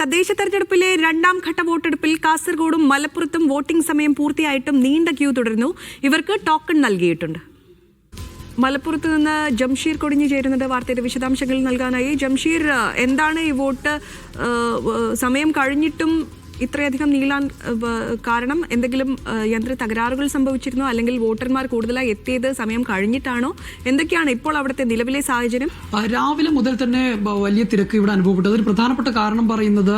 തദ്ദേശ തെരഞ്ഞെടുപ്പിലെ രണ്ടാം ഘട്ട വോട്ടെടുപ്പിൽ കാസർഗോഡും മലപ്പുറത്തും വോട്ടിംഗ് സമയം പൂർത്തിയായിട്ടും നീണ്ട ക്യൂ തുടരുന്നു. ഇവർക്ക് ടോക്കൺ നൽകിയിട്ടുണ്ട്. മലപ്പുറത്ത് നിന്ന് ജംഷീർ കൊടിഞ്ഞു ചേരുന്നത് വാർത്തയുടെ വിശദാംശങ്ങൾ നൽകാനായി. ജംഷീർ എന്താണ് ഈ വോട്ട് സമയം കഴിഞ്ഞിട്ടും ഇത്രയധികം നീളാൻ കാരണം എന്തെങ്കിലും യന്ത്ര തകരാറുകൾ സംഭവിച്ചിരുന്നോ? അല്ലെങ്കിൽ വോട്ടർമാർ കൂടുതലായി എത്തിയത് സമയം കഴിഞ്ഞിട്ടാണോ? എന്തൊക്കെയാണ് ഇപ്പോൾ അവിടുത്തെ നിലവിലെ സാഹചര്യം? രാവിലെ മുതൽ തന്നെ വലിയ തിരക്ക് ഇവിടെ അനുഭവപ്പെട്ടത് ഒരു പ്രധാനപ്പെട്ട കാരണം പറയുന്നത്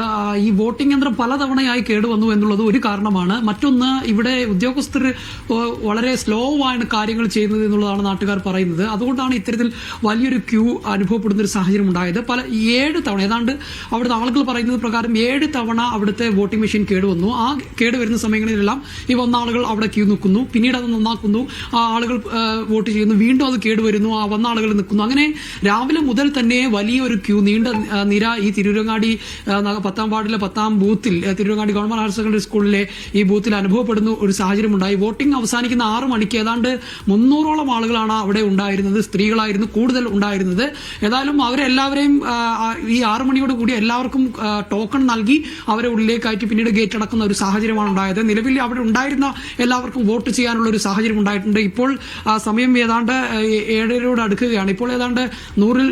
ഈ വോട്ടിംഗ് യന്ത്രം പലതവണയായി കേടുവന്നു എന്നുള്ളത് ഒരു കാരണമാണ്. മറ്റൊന്ന് ഇവിടെ ഉദ്യോഗസ്ഥർ വളരെ സ്ലോ ആണ് കാര്യങ്ങൾ ചെയ്യുന്നത് എന്നുള്ളതാണ് നാട്ടുകാർ പറയുന്നത്. അതുകൊണ്ടാണ് ഇത്തരത്തിൽ വലിയൊരു ക്യൂ അനുഭവപ്പെടുന്ന ഒരു സാഹചര്യം ഉണ്ടായത്. പല ഏഴ് തവണ ഏതാണ്ട് അവിടുത്തെ ആളുകൾ പറയുന്നത് പ്രകാരം ഏഴ് തവണ അവിടുത്തെ വോട്ടിംഗ് മെഷീൻ കേടുവന്നു. ആ കേടുവരുന്ന സമയങ്ങളിലെല്ലാം ഈ വന്ന ആളുകൾ അവിടെ ക്യൂ നിൽക്കുന്നു. പിന്നീട് അത് നന്നാക്കുന്നു. ആ ആളുകൾ വോട്ട് ചെയ്യുന്നു. വീണ്ടും അത് കേടുവരുന്നു ആ വന്ന ആളുകൾ നിൽക്കുന്നു. അങ്ങനെ രാവിലെ മുതൽ തന്നെ വലിയൊരു ക്യൂ നീണ്ട നിര ഈ തിരൂരങ്ങാടി പത്താം വാർഡിലെ പത്താം ബൂത്തിൽ തിരൂരങ്ങാടി ഗവൺമെന്റ് ഹയർ സെക്കൻഡറി സ്കൂളിലെ ഈ ബൂത്തിൽ അനുഭവപ്പെടുന്ന ഒരു സാഹചര്യം ഉണ്ടായി വോട്ടിംഗ് അവസാനിക്കുന്ന ആറ് മണിക്ക് ഏതാണ്ട് മുന്നൂറോളം ആളുകളാണ് അവിടെ ഉണ്ടായിരുന്നത്. സ്ത്രീകളായിരുന്നു കൂടുതൽ ഉണ്ടായിരുന്നത്. ഏതായാലും അവരെല്ലാവരെയും ഈ ആറ് മണിയോട് കൂടി എല്ലാവർക്കും ടോക്കൺ നൽകി അവരെ ഉള്ളിലേക്ക് കയറ്റി പിന്നീട് ഗേറ്റ് അടക്കുന്ന ഒരു സാഹചര്യമാണ് ഉണ്ടായത്. നിലവിൽ അവിടെ ഉണ്ടായിരുന്ന എല്ലാവർക്കും വോട്ട് ചെയ്യാനുള്ള ഒരു സാഹചര്യം ഉണ്ടായിട്ടുണ്ട്. ഇപ്പോൾ സമയം ഏതാണ്ട് ഏഴരയോട് അടുക്കുകയാണ്. ഇപ്പോൾ ഏതാണ്ട് നൂറിൽ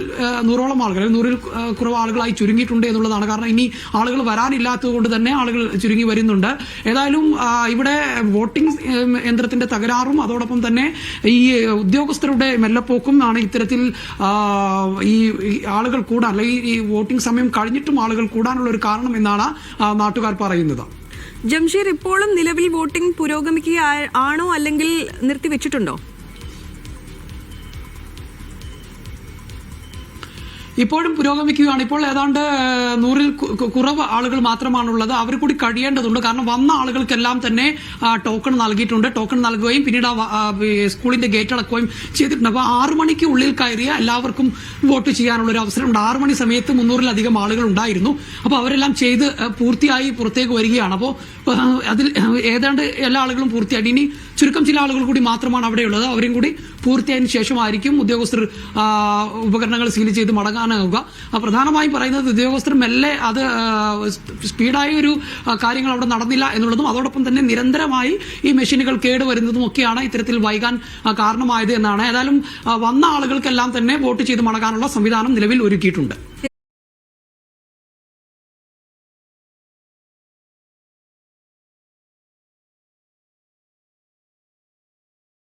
നൂറോളം ആളുകൾ നൂറിൽ കുറവ് ആളുകളായി ചുരുങ്ങിയിട്ടുണ്ട് എന്നുള്ളതാണ്. കാരണം ഇനി ആളുകൾ വരാനില്ലാത്തതുകൊണ്ട് തന്നെ ആളുകൾ ചുരുങ്ങി വരുന്നുണ്ട്. ഏതായാലും ഇവിടെ വോട്ടിംഗ് യന്ത്രത്തിന്റെ തകരാറും അതോടൊപ്പം തന്നെ ഈ ഉദ്യോഗസ്ഥരുടെ മെല്ലപ്പോക്കും ആണ് ഇത്തരത്തിൽ ഈ ആളുകൾ കൂടാൻ അല്ലെങ്കിൽ ഈ വോട്ടിംഗ് സമയം കഴിഞ്ഞിട്ടും ആളുകൾ കൂടാനുള്ള ഒരു കാരണം എന്നാണ് ആ, നാട്ടുകാർ പറയുന്നത്. ജംഷീർ ഇപ്പോഴും നിലവിൽ വോട്ടിംഗ് പുരോഗമിക്കുക ആണോ അല്ലെങ്കിൽ നിർത്തിവെച്ചിട്ടുണ്ടോ? ഇപ്പോഴും പുരോഗമിക്കുകയാണ്. ഇപ്പോൾ ഏതാണ്ട് നൂറിൽ കുറവ് ആളുകൾ മാത്രമാണുള്ളത്. അവർ കൂടി കഴിയേണ്ടതുണ്ട്. കാരണം വന്ന ആളുകൾക്കെല്ലാം തന്നെ ടോക്കൺ നൽകിയിട്ടുണ്ട്. ടോക്കൺ നൽകുകയും പിന്നീട് ആ സ്കൂളിന്റെ ഗേറ്റ് അടക്കുകയും ചെയ്തിട്ടുണ്ട്. അപ്പോൾ ആറു മണിക്ക് ഉള്ളിൽ കയറിയ എല്ലാവർക്കും വോട്ട് ചെയ്യാനുള്ള ഒരു അവസരമുണ്ട് ആറു മണി സമയത്ത് മുന്നൂറിലധികം ആളുകൾ ഉണ്ടായിരുന്നു. അപ്പോൾ അവരെല്ലാം ചെയ്ത് പൂർത്തിയായി പുറത്തേക്ക് വരികയാണ്. അപ്പോൾ അതിൽ ഏതാണ്ട് എല്ലാ ആളുകളും പൂർത്തിയായിട്ട് ഇനി ചുരുക്കം ചില ആളുകൾ കൂടി മാത്രമാണ് അവിടെയുള്ളത്. അവരും കൂടി പൂർത്തിയായതിനു ശേഷമായിരിക്കും ഉദ്യോഗസ്ഥർ ഉപകരണങ്ങൾ സീൽ ചെയ്ത് മടങ്ങാനാവുക. പ്രധാനമായും പറയുന്നത് ഉദ്യോഗസ്ഥർ മെല്ലെ അത് സ്പീഡായ ഒരു കാര്യങ്ങൾ അവിടെ നടന്നില്ല എന്നുള്ളതും അതോടൊപ്പം തന്നെ നിരന്തരമായി ഈ മെഷീനുകൾ കേടുവരുന്നതും ഒക്കെയാണ് ഇത്തരത്തിൽ വൈകാൻ കാരണമായത് എന്നാണ്. ഏതായാലും വന്ന ആളുകൾക്കെല്ലാം തന്നെ വോട്ട് ചെയ്ത് മടങ്ങാനുള്ള സംവിധാനം നിലവിൽ ഒരുക്കിയിട്ടുണ്ട്.